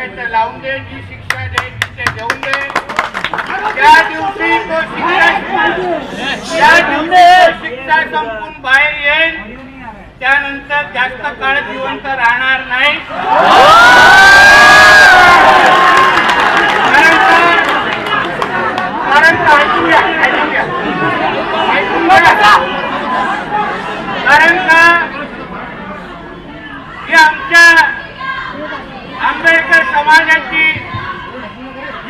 लावून दे जी शिक्षा द्यायची तिथे घेऊन दे. त्या दिवशी तो शिक्षा त्या दिवशी शिक्षा संपून बाहेर येईल. त्यानंतर जास्त काळ जिवंत राहणार नाही. कारण कारण ऐकून कारण का ही आमच्या आंबेडकर समाजाची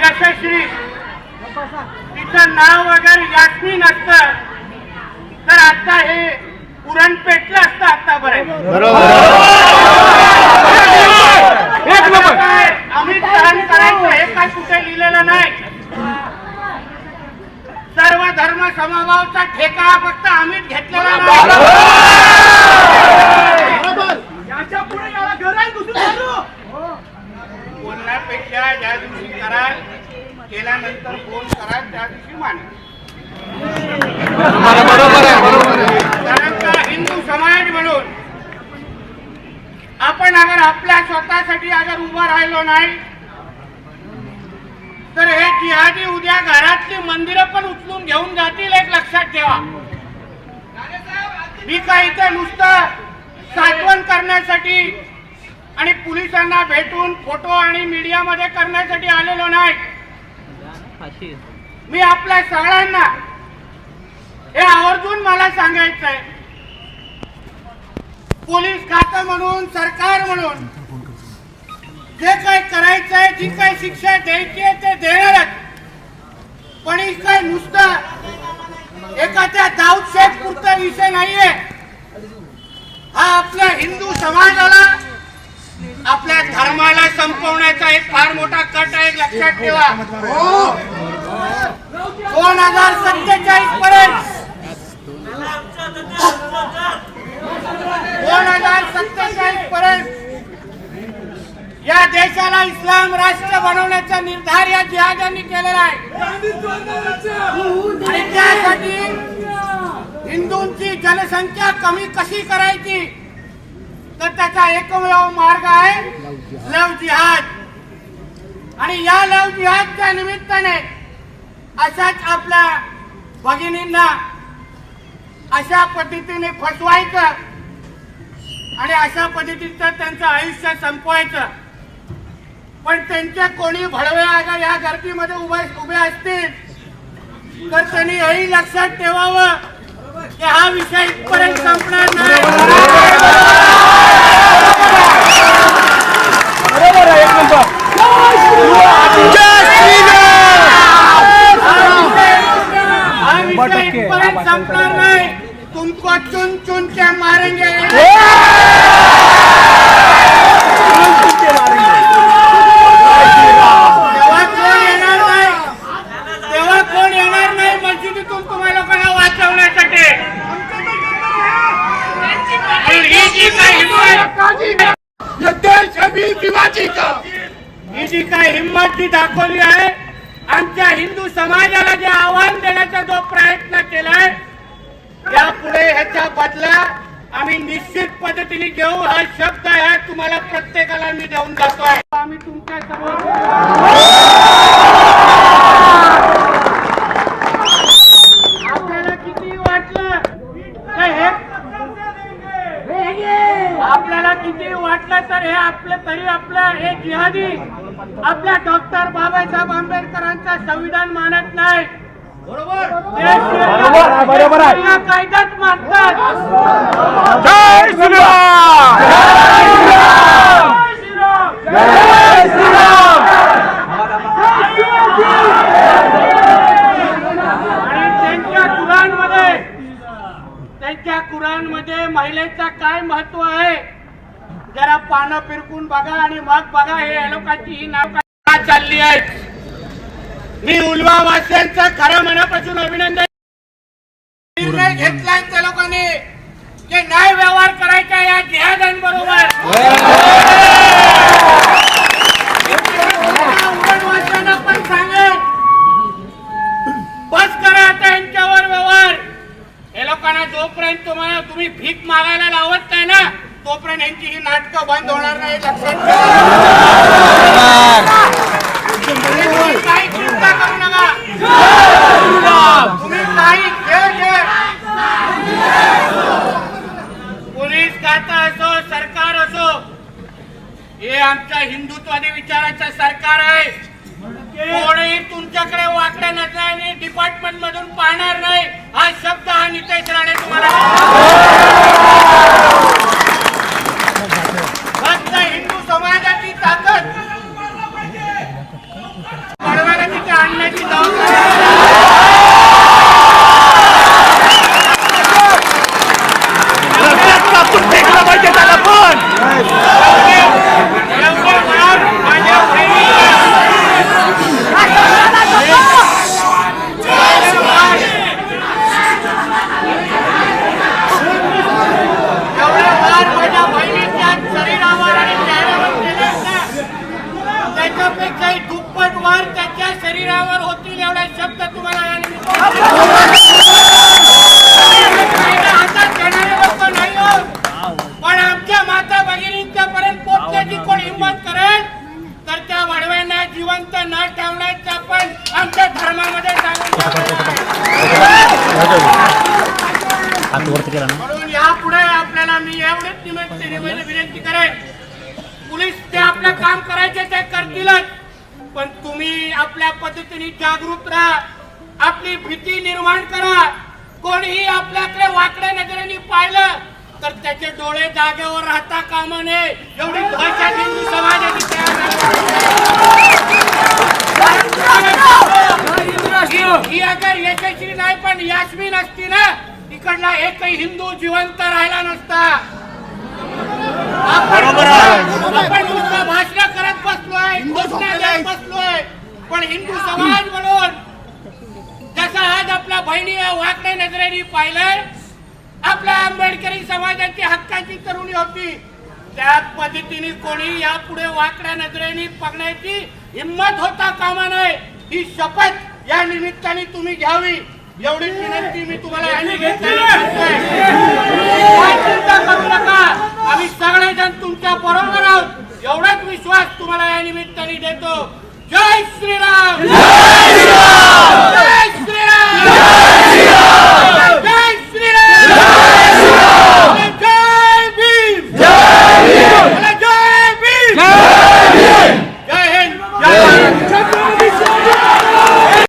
यशस्वी तिचं नाव वगैरे यास्मिन असतं तर आता हे पुरण पेटलं असतं आतापर्यंत. काय अमित सहन करायचं हे काय कुठे लिहिलेलं नाही. सर्व धर्म समभावचा ठेका फक्त अमित घेतलेला याच्या केल्यानंतर फोन कराल त्या दिवशी माने कारण का हिंदू समाज म्हणून आपण अगर आपल्या स्वतःसाठी अगर उभं राहिलो नाही तर हे जिहादी उद्या घरातली मंदिरं पण उचलून घेऊन जातील एक लक्षात ठेवा. मी काय इथे नुसतं साठवण करण्यासाठी आणि पोलिसांना भेटून फोटो आणि मीडियामध्ये करण्यासाठी आलेलो नाही. मी आपल्या सगळ्यांना हे आवर्जून मला सांगायचं आहे पोलीस खातं म्हणून सरकार म्हणून जे काय करायचंय जी काय शिक्षा द्यायची आहे ते देणारच. पण ही काय नुसतं एखाद्या दाऊद शेख पुरता विषय नाहीये. हा आपल्या हिंदू समाजाला आपल्या धर्माला संपवण्याचा एक फार मोठा कट आहे लक्षात ठेवा. दोन हजार सत्तेचाळीस पर्यंत. दोन हजार सत्तेचाळीस पर्यंत. या देशाला इस्लाम राष्ट्र बनवण्याचा निर्धार या जिहाद्यांनी केलेला आहे. आणि त्यासाठी हिंदूंची जनसंख्या कमी कशी करायची? तर त्याचा एकमेव मार्ग आहे लव जिहाद. आणि या लव जिहादच्या निमित्ताने अशाच आपल्या भगिनींना अशा पद्धतीने फसवायचं आणि अशा पद्धतीचं त्यांचं आयुष्य संपवायचं. पण त्यांच्या कोणी भडवे अगर या गर्दीमध्ये उभे उभे असतील तर त्यांनी हेही लक्षात ठेवावं की हा विषय इथपर्यंत संपणार नाही हा विषय इथपर्यंत संपणार नाही तुमको चुन चुन के मारेंगे तेव्हा कोण येणार नाही तेव्हा कोण येणार नाही मस्जिदीतून तुम्हा लोकांना वाचवण्यासाठी आणि ही जी काय हिंमत ये देश अभी शिवाजी का ही जी काय हिंमत जी दाखवली आहे. आमच्या हिंदू समाजाला जे आव्हान देण्याचा जो प्रयत्न केलाय यापुढे ह्याच्या बदला आम्ही निश्चित पद्धतीने घेऊ. हा शब्द आहे तुम्हाला प्रत्येकाला मी देऊन जातोय. आम्ही तुमच्यासमोर आपल्याला किती वाटलं तर हे आपल्याला किती वाटलं तर हे आपलं तरी आपलं हे जिहादी आपल्या डॉक्टर बाबासाहेब आंबेडकरांचा संविधान मानत नाही. बरोबर. कायद्यात मानतात जय श्रीराम जय श्रीराम. आणि त्यांच्या कुराणमध्ये त्यांच्या कुराणमध्ये महिलेचं काय महत्त्व आहे जरा पानं फिरकून बघा आणि मग बघा हे लोकांची ही नाव काय. चालली आहे? मी उलवा वासियांचं खरं मनापासून अभिनंदन नाटक बंद होणार नाही लक्षात आमच्या धर्मामध्ये म्हणून यापुढे आपल्याला मी एवढेच निमित्त विनंती करेन. पोलीस ते आपलं काम करायचे ते करतीलच. पण तुम्ही आपल्या पद्धतीने जागरूक राहा. आपली भीती निर्माण करा. कोणीही आपल्याकडे वाकड्या नजरेने पाहिलं तर त्याचे डोळे जागेवर राहता कामा नये. एवढी हिंदू समाजाची तयार यशस्वी नाही पण यास्मी नसती ना इकडला एकही हिंदू जिवंत राहिला नसता आपण नुसतं भाषण करत बसलोय बसलोय पण हिंदू समाज म्हणून जसा आज आपल्या बहिणी वाकड्या नजरेने पाहिलंय आपल्या आंबेडकरी समाजाची हक्काची तरुणी होती. त्याच पद्धतीने कोणी यापुढे वाकड्या नजरेने बघण्याची हिम्मत होता कामा नये. ही शपथ या निमित्ताने तुम्ही घ्यावी. एवढी विनंती मी तुम्हाला यांनी चिंता करू नका. आम्ही सगळेजण तुमच्या बरोबर आहोत. एवढाच विश्वास तुम्हाला या निमित्ताने देतो. जय श्रीराम.